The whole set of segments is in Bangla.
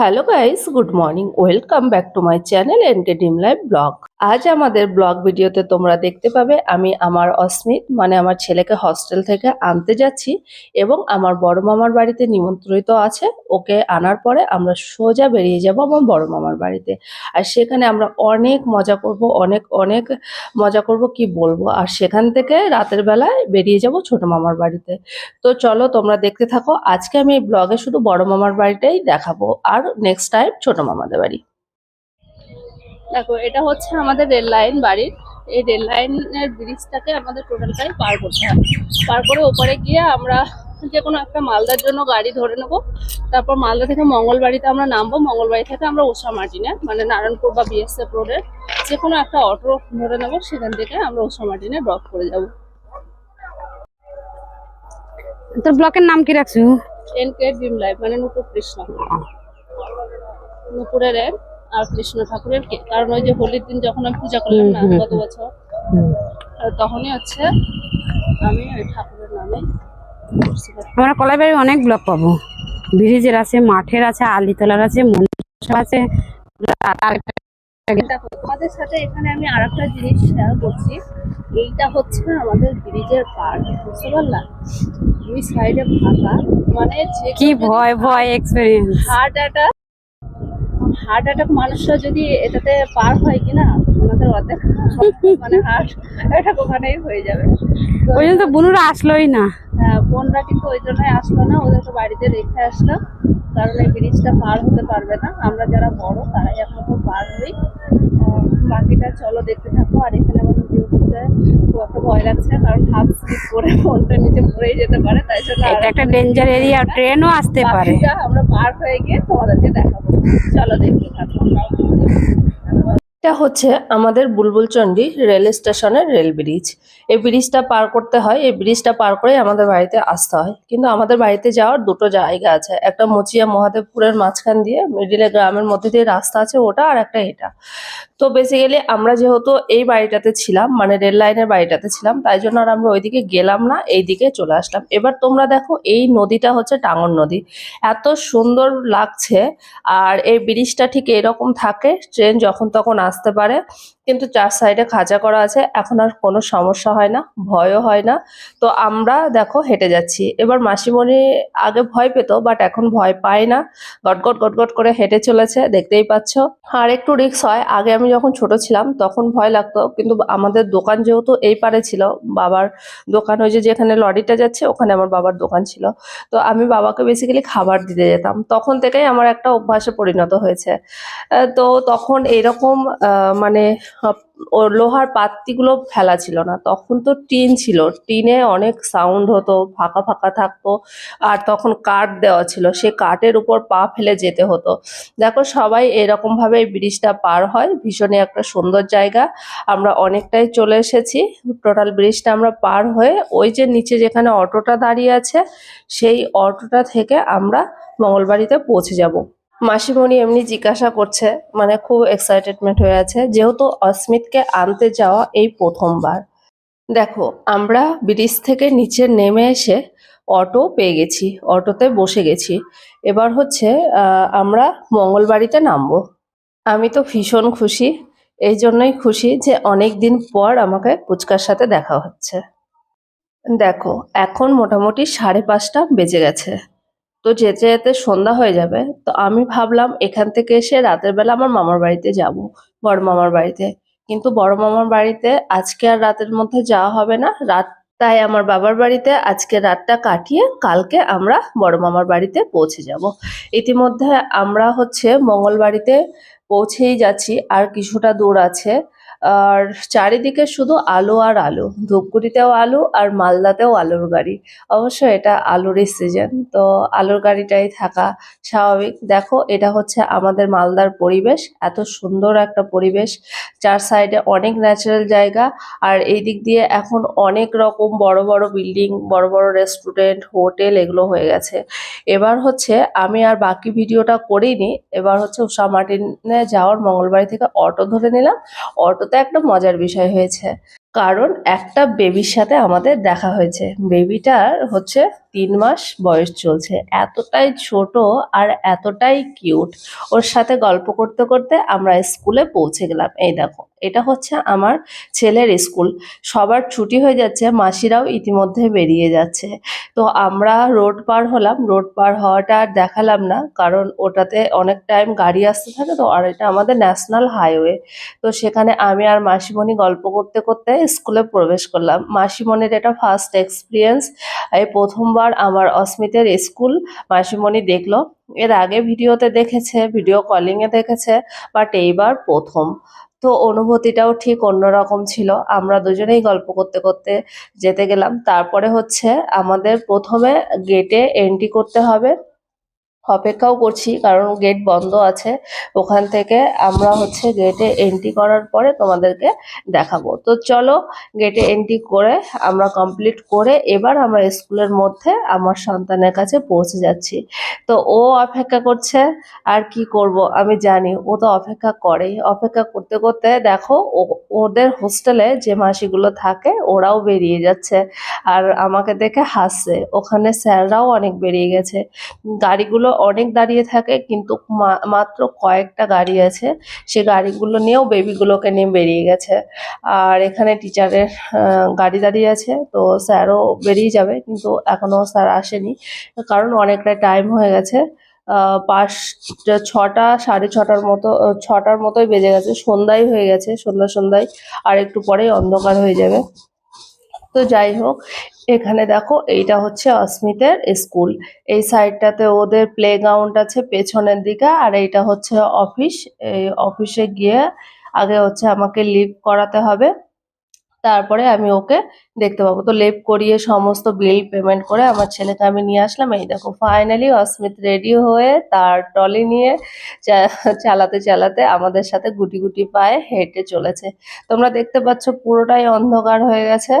Hello guys good morning welcome back to my channel NK ডিম লাইভ ব্লগ আজ আমাদের ব্লগ ভিডিওতে তোমরা দেখতে পাবে, আমি আমার অস্মিত মানে আমার ছেলেকে হস্টেল থেকে আনতে যাচ্ছি এবং আমার বড় মামার বাড়িতে নিমন্ত্রিত আছে। ওকে আনার পরে আমরা সোজা বেরিয়ে যাব আমার বড় মামার বাড়িতে। আর সেখানে আমরা অনেক মজা করব, অনেক অনেক মজা করব, কি বলব? আর সেখান থেকে রাতের বেলায় বেরিয়ে যাব ছোট মামার বাড়িতে। তো চলো তোমরা দেখতে থাকো, আজকে আমি এই ব্লগে শুধু বড় মামার বাড়িটাই দেখাবো। আর নেক্সট টাইম ছোট মামাদের বাড়ি। দেখো এটা হচ্ছে আমাদের রেল লাইন বাড়ির এই রেল লাইনের ব্রিজটাকে আমাদের টোটালটাই পার করতে হবে। পার করে ওপরে গিয়ে আমরা যে কোনো একটা মালদার জন্য গাড়ি ধরে নেব। তারপর মালদা থেকে মঙ্গলবাড়িতে আমরা নামবো। মঙ্গলবাড়ি থেকে আমরা উষা মার্টিনে মানে নারায়ণপুর বা বিএসএফ রোডের যে কোনো একটা অটো ধরে নেব। সেখান থেকে আমরা উষা মার্টিনে ড্রপ করে যাব। তোর ব্লকের নাম কি রাখছো? এন কে ড্রিম লাইফ মানে নুপুর কৃষ্ণ। নুপুরের এর আর কৃষ্ণ ঠাকুরের কে কারণ ওই যে হোলির দিন যখন আমি পূজা করলাম না গত বছর তখনই হচ্ছে আমি ওই ঠাকুরের নামে। আমরা কলাইবাড়ি অনেক ব্লক পাবো। ব্রিজের আছে মাঠের আছে আলিতলার আছে মন্দির আছে। তোমাদের সাথে এখানে আমি আর একটা জিনিস শেয়ার করছি। এইটা হচ্ছে আমাদের ব্রিজের পার্ট বুঝতে পারলাম দুই সাইডে ফাঁকা। মানে কি ভয় ভয় experience heart attack heart attack মানুষরা যদি এটাতে পার হয় কিনা ওনাদের অর্ধেক মানে হার্ট অ্যাটাক ওখানেই হয়ে যাবে। ওই জন্য তো বুনুরা আসলোই না। হ্যাঁ, বোনরা কিন্তু ওই জন্যই আসলো না ওদেরকে বাড়িতে রেখে আসলো কারণ এই ব্রিজটা পার হতে পারবে না। আমরা যারা বড় তারাই একমাত্র পার হই। বাকিটা চলো দেখতে থাকো আর এখানে আমার ভিডিও করতে খুব একটা ভয় লাগছে কারণ হাত স্লিপ করে ফোনটা নিচে পড়েই যেতে পারে তাই জন্য এটা একটা ডেঞ্জার এরিয়া ট্রেনও আসতে পারে। আমরা পার হয়ে গিয়ে তোমাদেরকে দেখাবো। চলো দেখি। এটা হচ্ছে আমাদের বুলবুলচন্ডী রেল স্টেশনের রেল ব্রিজ। এই ব্রিজটা পার করতে হয়, এই ব্রিজটা পার করে আমাদের বাড়িতে আসতে হয়। কিন্তু আমাদের বাড়িতে যাওয়ার দুটো জায়গা আছে, একটা মুচিয়া মহাদেবপুরের মাঝখান দিয়ে, মিডিলে গ্রামের মধ্যে দিয়ে রাস্তা আছে ওটা আর একটা এটা। তো বেসিক্যালি আমরা যেহেতু এই বাড়িটাতে ছিলাম মানে রেল লাইনের বাড়িটাতে ছিলাম, তাই জন্য আর আমরা ওইদিকে গেলাম না এই দিকে চলে আসলাম। এবার তোমরা দেখো, এই নদীটা হচ্ছে টাঙ্গন নদী। এত সুন্দর লাগছে, আর এই ব্রিজটা ঠিক এরকম থাকে, ট্রেন যখন তখন আসতে পারে। কিন্তু চার সাইডে খাঁচা করা আছে। এখন আর কোনো সমস্যা হয় না, ভয়ও হয় না। তো আমরা দেখো হেঁটে যাচ্ছি। এবার মাসিমণি আগে ভয় পেত বাট এখন ভয় পায় না। গটগট গটগট করে হেঁটে চলেছে, দেখতেই পাচ্ছ। আর একটু রিক্স হয়। আগে আমি যখন ছোট ছিলাম, তখন ভয় লাগতো। কিন্তু আমাদের দোকান যেহেতু এই পারে ছিল, বাবার দোকান ওই যেখানে লরিটা যাচ্ছে, ওখানে আমার বাবার দোকান ছিল। তো আমি বাবাকে বেসিক্যালি খাবার দিতে যেতাম। তখন থেকেই আমার একটা অভ্যাসে পরিণত হয়েছে। তো তখন এরকম মানে ও লোহার পাত্তিগুলো ফেলা ছিল না। তখন তো টিন ছিল। টিনে অনেক সাউন্ড হতো, ফাঁকা ফাঁকা থাকতো। আর তখন কাঠ দেওয়া ছিল। সে কাঠের উপর পা ফেলে যেতে হতো। দেখো, সবাই এরকম ভাবে এই ব্রিজটা পার হয়। ভীষণই একটা সুন্দর জায়গা। আমরা অনেকটাই চলে এসেছি। টোটাল ব্রিজটা আমরা পার হয়ে ওই যে নিচে যেখানে অটোটা দাঁড়িয়ে আছে, সেই অটোটা থেকে আমরা মঙ্গলবাড়িতে পৌঁছে যাব। মাসিমণি এমনি জিজ্ঞাসা করছে মানে খুব এক্সাইটেডমেন্ট হয়ে আছে, যেহেতু অস্মিতকে আনতে যাওয়া এই প্রথমবার। দেখো, আমরা ব্রিজ থেকে নিচে নেমে এসে অটো পেয়ে গেছি, অটোতে বসে গেছি। এবার হচ্ছে আমরা মঙ্গলবাড়িতে নামবো। আমি তো ভীষণ খুশি, এই জন্যই খুশি যে অনেক দিন পর আমাকে পুচকার সাথে দেখা হচ্ছে। দেখো, এখন মোটামুটি সাড়ে পাঁচটা বেজে গেছে। তো যেতে যেতে সন্ধ্যা হয়ে যাবে। তো আমি ভাবলাম এখান থেকে এসে রাতের বেলা আমার মামার বাড়িতে যাব, বড় মামার বাড়িতে। কিন্তু বড় মামার বাড়িতে আজকে আর রাতের মধ্যে যাওয়া হবে না। রাত, তাই আমার বাবার বাড়িতে আজকে রাতটা কাটিয়ে কালকে আমরা বড় মামার বাড়িতে পৌঁছে যাব। ইতিমধ্যে আমরা হচ্ছে মঙ্গলবাড়িতে পৌঁছেই যাচ্ছি, আর কিছুটা দূর আছে। আর চারিদিকে শুধু আলো আর আলো। ধূপগুড়িতেও আলু আর মালদাতেও আলুর গাড়ি। অবশ্য এটা আলুরই সিজন তো আলুর গাড়িটাই থাকা স্বাভাবিক। দেখো, এটা হচ্ছে আমাদের মালদার পরিবেশ। এত সুন্দর একটা পরিবেশ। চার সাইডে অনেক ন্যাচারাল জায়গা। আর এই দিক দিয়ে এখন অনেক রকম বড় বড় বিল্ডিং বড় বড় রেস্টুরেন্ট হোটেল এগুলো হয়ে গেছে। এবার হচ্ছে আমি আর বাকি ভিডিওটা করিনি। এবার হচ্ছে উষা মার্টিনে যাওয়ার মঙ্গলবাড়ি থেকে অটো ধরে নিলাম। অটোতে একটা মজার বিষয় হয়েছে। কারণ একটা বেবির সাথে আমাদের দেখা হয়েছে। বেবিটার হচ্ছে তিন মাস বয়স চলছে। এতটাই ছোট আর এতটাই কিউট ওর সাথে গল্প করতে করতে আমরা স্কুলে পৌঁছে গেলাম। এই দেখো, এটা হচ্ছে আমার ছেলের স্কুল সবার ছুটি হয়ে যাচ্ছে, মাসিরাও ইতিমধ্যে বেরিয়ে যাচ্ছে। তো আমরা রোড পার হলাম। রোড পার হওয়াটা আর দেখালাম না, কারণ ওটাতে অনেক টাইম গাড়ি আসতে থাকে তো, আর এটা আমাদের ন্যাশনাল হাইওয়ে তো সেখানে আমি আর মাসিমণি গল্প করতে করতে স্কুলে প্রবেশ করলাম। মাসিমণির এটা ফার্স্ট এক্সপিরিয়েন্স এই প্রথমবার আমার অস্মিতের স্কুল মাসিমণি দেখল। এর আগে ভিডিওতে দেখেছে, ভিডিও কলিংয়ে দেখেছে বাট এইবার প্রথম। তো অনুভূতিটাও ঠিক অন্যরকম ছিল। আমরা দুজনেই গল্প করতে করতে যেতে গেলাম। তারপরে হচ্ছে আমাদের প্রথমে গেটে এন্ট্রি করতে হবে। অপেক্ষাও করছি, কারণ গেট বন্ধ আছে। ওখান থেকে আমরা হচ্ছে গেটে এন্ট্রি করার পরে তোমাদেরকে দেখাবো। তো চলো গেটে এন্ট্রি করে আমরা কমপ্লিট করে এবার আমরা স্কুলের মধ্যে আমার সন্তানের কাছে পৌঁছে যাচ্ছি। তো ও অপেক্ষা করছে, আর কি করব আমি জানি, ও তো অপেক্ষা করেই। অপেক্ষা করতে করতে দেখো ওদের হোস্টেলে যে মাসিগুলো থাকে, ওরাও বেরিয়ে যাচ্ছে। আর আমাকে দেখে হাসছে। ওখানে স্যাররাও অনেক বেরিয়ে গেছে। গাড়িগুলো অনেক দাঁড়িয়ে থাকে, কিন্তু মাত্র কয়েকটা গাড়ি আছে। সে গাড়িগুলো নিয়েও বেবিগুলোকে নিয়ে বেরিয়ে গেছে। আর এখানে টিচারের গাড়ি দাঁড়িয়ে আছে, তো স্যারও বেরিয়ে যাবে, কিন্তু এখনও স্যার আসেনি। কারণ অনেকটা টাইম হয়ে গেছে। পাঁচ ছটা, সাড়ে ছটার মতো, ছটার মতোই বেজে গেছে। সন্ধ্যায় হয়ে গেছে, সন্ধ্যা সন্ধ্যায়, আর একটু পরেই অন্ধকার হয়ে যাবে। তো যাই হোক এখানে দেখো, এইটা হচ্ছে অস্মিতের স্কুল। এই সাইডটাতে ওদের প্লে গ্রাউন্ড আছে পেছনের দিকে, আর এইটা হচ্ছে অফিস। এই অফিসে গিয়ে আগে হচ্ছে আমাকে লিভ করাতে হবে। তারপরে আমি ওকে দেখতে পাবো। তো লেপ করিয়ে সমস্ত বিল পেমেন্ট করে আমার ছেলেকে আমি নিয়ে আসলাম। এই দেখো ফাইনালি অস্মিত রেডি হয়ে তার ট্রলি নিয়ে চালাতে চালাতে আমাদের সাথে গুটি গুটি পায়ে হেঁটে চলেছে। তোমরা দেখতে পাচ্ছ পুরোটাই অন্ধকার হয়ে গেছে।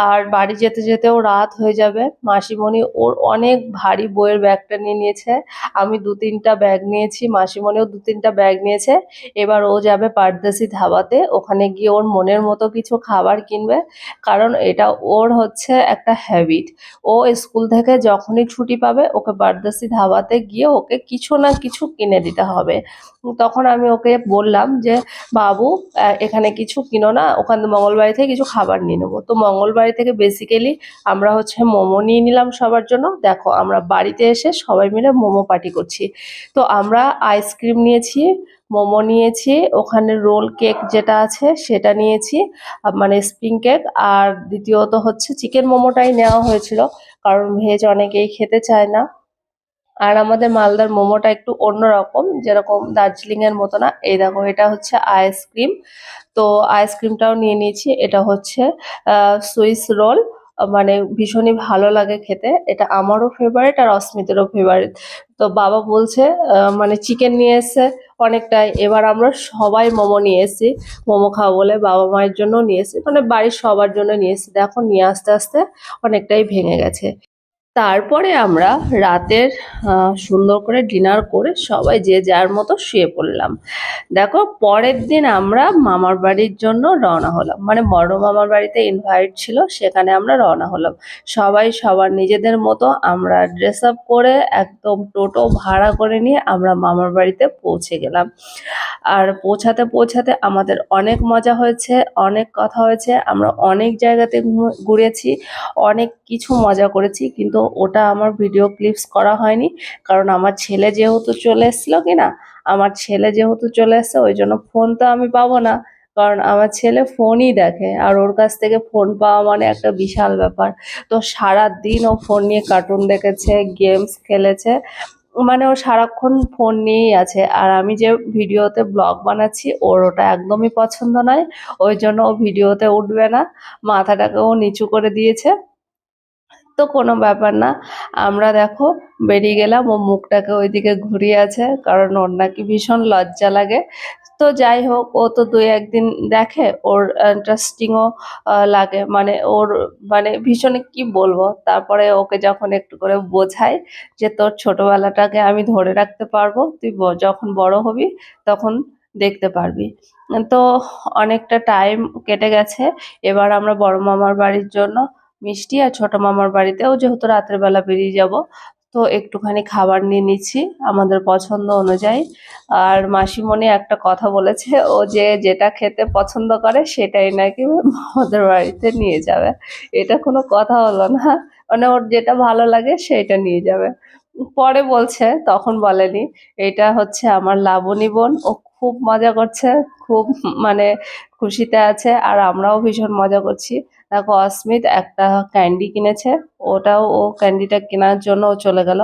আর বাড়ি যেতে যেতেও রাত হয়ে যাবে। মাসিমণি ওর অনেক ভারী বইয়ের ব্যাগটা নিয়ে নিয়েছে। আমি দু তিনটা ব্যাগ নিয়েছি, মাসিমণিও দু তিনটা ব্যাগ নিয়েছে। এবার ও যাবে পারদেশি ধাবাতে। ওখানে গিয়ে ওর মনের মতো কিছু খাবার কিনবে। কারণ এটা ওর হচ্ছে একটা হ্যাবিট ও স্কুল থেকে যখনই ছুটি পাবে, ওকে পারদেশি ধাবাতে গিয়ে ওকে কিছু না কিছু কিনে দিতে হবে। তখন আমি ওকে বললাম যে, বাবু এখানে কিছু কিনো না, ওখান মঙ্গলবাড়ি থেকে কিছু খাবার নিয়ে নেব। তো মঙ্গলবাড়ি থেকে বেসিক্যালি আমরা হচ্ছে মোমো নিয়ে নিলাম সবার জন্য। দেখো, আমরা বাড়িতে এসে সবাই মিলে মোমো পার্টি করছি। তো আমরা আইসক্রিম নিয়েছি মোমো নিয়েছি, ওখানে রোল কেক যেটা আছে সেটা নিয়েছি মানে স্প্রিং কেক। আর দ্বিতীয়ত হচ্ছে চিকেন মোমোটাই নেওয়া হয়েছিল, কারণ ভেজ অনেকেই খেতে চায় না। আর আমাদের মালদার মোমোটা একটু অন্যরকম, যেরকম দার্জিলিংয়ের মতো না। এই দেখো, এটা হচ্ছে আইসক্রিম। তো আইসক্রিমটাও নিয়ে নিয়েছি, এটা হচ্ছে সুইস রোল। মানে ভীষণই ভালো লাগে খেতে। এটা আমারও ফেভারিট আর অস্মিতেরও ফেভারিট তো বাবা বলছে মানে চিকেন নিয়ে এসে অনেকটাই। এবার আমরা সবাই মোমো নিয়ে এসেছি। মোমো খাওয়া বলে বাবা মায়ের জন্য নিয়ে এসেছি। মানে বাড়ির সবার জন্য নিয়ে এসেছি। দেখো নিয়ে আসতে আসতে অনেকটাই ভেঙে গেছে। তারপরে আমরা রাতের সুন্দর করে ডিনার করে সবাই যে যার মতো শুয়ে পড়লাম। দেখো, পরের দিন আমরা মামার বাড়ির জন্য রওনা হলাম। মানে বড় মামার বাড়িতে ইনভাইট ছিল, সেখানে আমরা রওনা হলাম। সবাই সবার নিজেদের মতো আমরা ড্রেস আপ করে একদম টোটো ভাড়া করে নিয়ে আমরা মামার বাড়িতে পৌঁছে গেলাম। আর পৌঁছাতে পৌঁছাতে আমাদের অনেক মজা হয়েছে, অনেক কথা হয়েছে। আমরা অনেক জায়গাতে ঘুরেছি, অনেক কিছু মজা করেছি, কিন্তু ওটা আমার ভিডিও ক্লিপস করা হয়নি। কারণ আমার ছেলে যেহেতু চলে এসেছিল কি না আমার ছেলে যেহেতু চলে এসছে, ওই জন্য ফোন তো আমি পাবো না। কারণ আমার ছেলে ফোনই দেখে, আর ওর কাছ থেকে ফোন পাওয়া মানে একটা বিশাল ব্যাপার। তো সারা দিন ও ফোন নিয়ে কার্টুন দেখেছে গেমস খেলেছে মানে ও সারাক্ষণ ফোন নিয়েই আছে। আর আমি যে ভিডিওতে ব্লগ বানাচ্ছি, ওর ওটা একদমই পছন্দ নয়। ওই জন্য ও ভিডিওতে উঠবে না। মাথাটাকেও নিচু করে দিয়েছে। তো কোনো ব্যাপার না। আমরা দেখো বেরিয়ে গেলাম ও মুখটাকে ওইদিকে ঘুরিয়ে আছে কারণ ওর নাকি ভীষণ লজ্জা লাগে। তো যাই হোক, ও তো দুই একদিন দেখে ওর ইন্টারেস্টিংও লাগে। মানে ওর মানে ভীষণ কি বলব? তারপরে ওকে যখন একটু করে বোঝাই যে তোর ছোটবেলাটাকে আমি ধরে রাখতে পারব, তুই যখন বড় হবি তখন দেখতে পারবি। তো অনেকটা টাইম কেটে গেছে। এবার আমরা বড় মামার বাড়ির জন্য মিষ্টি আর ছোট মামার বাড়িতেও যেহেতু রাতের বেলা বেরিয়ে যাব, তো একটুখানি খাবার নিয়ে নিচ্ছি আমাদের পছন্দ অনুযায়ী। আর মাসিমণি একটা কথা বলেছে, ও যে যেটা খেতে পছন্দ করে সেটাই নাকি আমাদের বাড়িতে নিয়ে যাবে। এটা কোনো কথা হলো না মানে ওর যেটা ভালো লাগে সেটা নিয়ে যাবে। পরে বলছে, তখন বলেনি, এটা হচ্ছে আমার লাবণী বোন, ও খুব মজা করছে, খুব মানে খুশিতে আছে, আর আমরাও ভীষণ মজা করছি। দেখো অস্মিত একটা ক্যান্ডি কিনেছে। ওটাও ও ক্যান্ডিটা কেনার জন্য ও চলে গেল।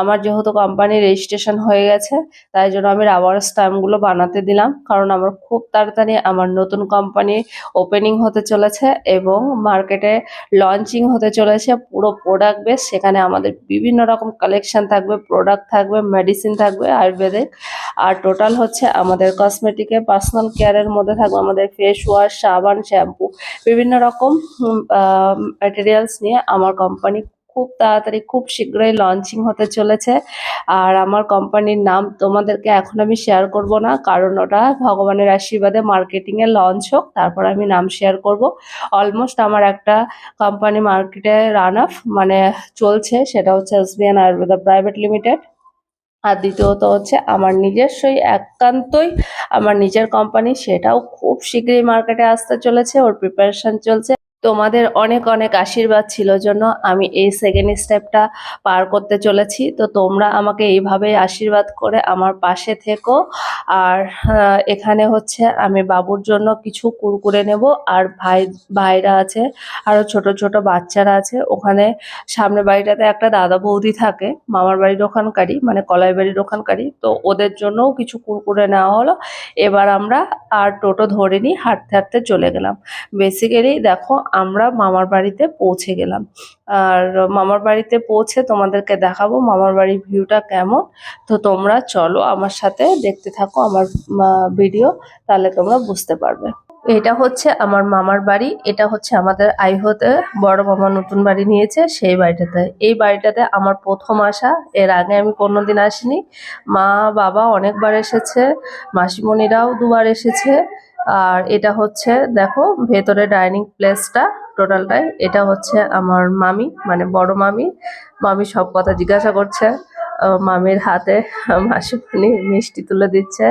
আমার যেহেতু কোম্পানি রেজিস্ট্রেশন হয়ে গেছে, তাই জন্য আমি রাবার স্ট্যাম্পগুলো বানাতে দিলাম। কারণ আমার খুব তাড়াতাড়ি আমার নতুন কোম্পানি ওপেনিং হতে চলেছে এবং মার্কেটে লঞ্চিং হতে চলেছে। পুরো প্রোডাক্ট বেশ, সেখানে আমাদের বিভিন্ন রকম কালেকশন থাকবে প্রোডাক্ট থাকবে মেডিসিন থাকবে আয়ুর্বেদিক আর টোটাল হচ্ছে আমাদের কসমেটিকে পার্সোনাল কেয়ারের মধ্যে থাকবে আমাদের ফেস ওয়াশ সাবান শ্যাম্পু বিভিন্ন রকম ম্যাটেরিয়ালস নিয়ে আমার কোম্পানি খুব তাড়াতাড়ি খুব শীঘ্রই লঞ্চিং হতে চলেছে। আর আমার কোম্পানির নাম তোমাদেরকে এখন আমি শেয়ার করব না, কারণ ওটা ভগবানের আশীর্বাদে মার্কেটিংয়ে লঞ্চ হোক, তারপর আমি নাম শেয়ার করব। অলমোস্ট আমার একটা কোম্পানি মার্কেটে রান আপ মানে চলছে, সেটা হচ্ছে এসবিএন আয়ুর্বেদা প্রাইভেট লিমিটেড আর দ্বিতীয়ত হচ্ছে আমার নিজস্বই একান্তই আমার নিজের কোম্পানি সেটাও খুব শীঘ্রই মার্কেটে আসতে চলেছে, ওর প্রিপারেশন চলছে। তোমাদের অনেক অনেক আশীর্বাদ ছিল জন্য আমি এই সেকেন্ড স্টেপটা পার করতে চলেছি। তো তোমরা আমাকে এইভাবেই আশীর্বাদ করে আমার পাশে থেকো। আর এখানে হচ্ছে আমি বাবুর জন্য কিছু কুরকুরে নেব। আর ভাই, ভাইরা আছে আরও ছোট ছোট বাচ্চারা আছে। ওখানে সামনের বাড়িটাতে একটা দাদা বৌদি থাকে, মামার বাড়ির ওখানকারই মানে কলাই বাড়ির ওখানকারই। তো ওদের জন্যও কিছু কুরকুরে নেওয়া হলো। এবার আমরা আর টোটো ধরে নিই হাঁটতে হাঁটতে চলে গেলাম। বেসিক্যালি দেখো আমরা মামার বাড়িতে পৌঁছে গেলাম। আর মামার বাড়িতে পৌঁছে তোমাদেরকে দেখাবো মামার বাড়ির ভিউটা কেমন। তো তোমরা চলো আমার সাথে দেখতে থাকো আমার ভিডিও, তাহলে তোমরা বুঝতে পারবে। এটা হচ্ছে আমার মামার বাড়ি, এটা হচ্ছে আমাদের আইহোতে। বড় মামা নতুন বাড়ি নিয়েছে সেই বাড়িটাতে। এই বাড়িটাতে আমার প্রথম আসা, এর আগে আমি কোনোদিন আসিনি। মা, বাবা অনেকবার এসেছে, মাসিমণিরাও দুবার এসেছে। আর এটা হচ্ছে, দেখো, ভেতরে ডাইনিং প্লেসটা টোটালটাই এটা হচ্ছে আমার মামি মানে বড় মামি। মামি সব কথা জিজ্ঞাসা করছে। মামির হাতে মাসি মিষ্টি তুলে দিচ্ছে।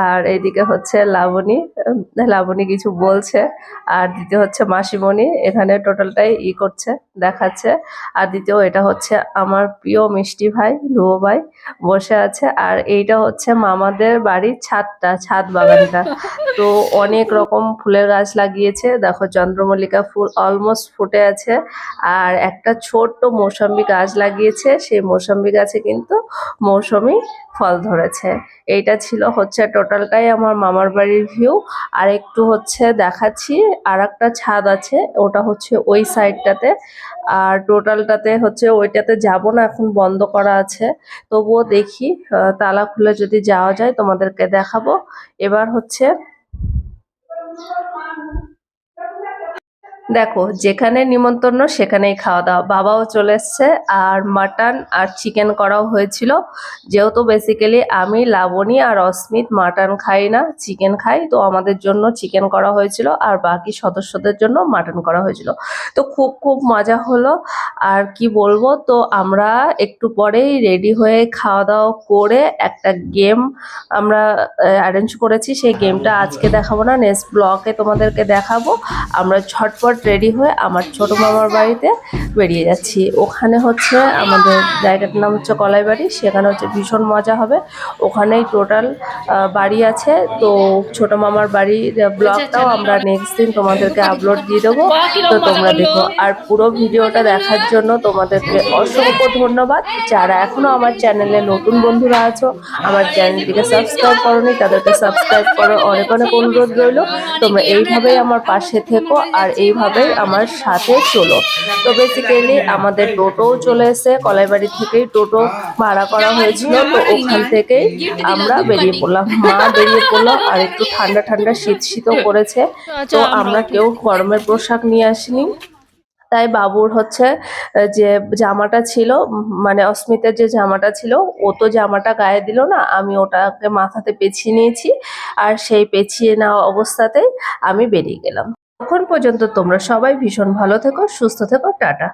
আর এইদিকে হচ্ছে লাবণী লাবণী কিছু বলছে। আর দ্বিতীয় হচ্ছে মাসিমণি, এখানে টোটালটাই ই করছে, দেখাচ্ছে। আর দ্বিতীয় এটা হচ্ছে আমার প্রিয় মিষ্টি ভাই ধুয়ো ভাই, বসে আছে। আর এইটা হচ্ছে মামাদের বাড়ির ছাদটা, ছাদ বাগানটা। তো অনেক রকম ফুলের গাছ লাগিয়েছে। দেখো চন্দ্রমল্লিকা ফুল অলমোস্ট ফুটে আছে। আর একটা ছোট্ট মৌসম্বি গাছ লাগিয়েছে। সেই মৌসম্বি গাছে কিন্তু মৌসুমি ফল ধরেছে। এইটা ছিল হচ্ছে টোটালটাই আমার মামার বাড়ির ভিউ আর একটু হচ্ছে দেখাচ্ছি আর একটা ছাদ আছে, ওটা হচ্ছে ওই সাইডটাতে আর টোটালটাতে হচ্ছে ওইটাতে যাব না, এখন বন্ধ করা আছে, তবুও দেখি তালা খুলে যদি যাওয়া যায় তোমাদেরকে দেখাবো, এবার হচ্ছে দেখো, যেখানে নিমন্ত্রণ, সেখানেই খাওয়া দাওয়া বাবাও চলে এসছে, আর মাটন আর চিকেন করাও হয়েছিল। যেহেতু বেসিক্যালি আমি লাবণী আর অস্মিত মাটন খাই না চিকেন খাই, তো আমাদের জন্য চিকেন করা হয়েছিল, আর বাকি সদস্যদের জন্য মাটন করা হয়েছিল। তো খুব খুব মজা হলো, আর কি বলব, তো আমরা একটু পরেই রেডি হয়ে খাওয়া দাওয়া করে একটা গেম আমরা অ্যারেঞ্জ করেছি। সেই গেমটা আজকে দেখাবো না নেক্সট ব্লকে তোমাদেরকে দেখাবো। আমরা ঝটপট রেডি হয়ে আমার ছোট মামার বাড়িতে বেরিয়ে যাচ্ছি। ওখানে হচ্ছে আমাদের জায়গাটার নাম হচ্ছে কলাই বাড়ি সেখানে হচ্ছে ভীষণ মজা হবে। ওখানেই টোটাল বাড়ি আছে। তো ছোট মামার বাড়ির ব্লগটাও আমরা নেক্সট দিন তোমাদেরকে আপলোড দিয়ে দেবো। তো তোমরা দেখো, আর পুরো ভিডিওটা দেখার জন্য তোমাদেরকে অসংখ্য ধন্যবাদ। যারা এখনও আমার চ্যানেলে নতুন বন্ধুরা আছো, আমার চ্যানেলটিকে সাবস্ক্রাইব করোনি, তাদেরকে সাবস্ক্রাইব করো অনেক অনেক অনুরোধ রইল। তোমরা এইভাবেই আমার পাশে থেকো, আর এইভাবেই আমার সাথে চলো। তো বেসিক্যালি আমাদের টোটোও চলে এসে কলাইবাড়ি থেকেই টোটো ভাড়া করা হয়েছিল, তো ওখান থেকেই আমরা বেরিয়ে পড়লাম। মা বেরিয়ে পড়ল আর একটু ঠান্ডা ঠান্ডা শীত শীতও করেছে তো আমরা কেউ গরমের পোশাক নিয়ে আসিনি। তাই বাবুর হচ্ছে যে জামাটা ছিল মানে অস্মিতের যে জামাটা ছিল, ও তো জামাটা গায়ে দিল না, আমি ওটাকে মাথাতে পেঁচিয়ে নিয়েছি। আর সেই পেঁচিয়ে নেওয়া অবস্থাতেই আমি বেরিয়ে গেলাম। তখন পর্যন্ত তোমরা সবাই ভীষণ ভালো থেকো সুস্থ থেকো টাটা।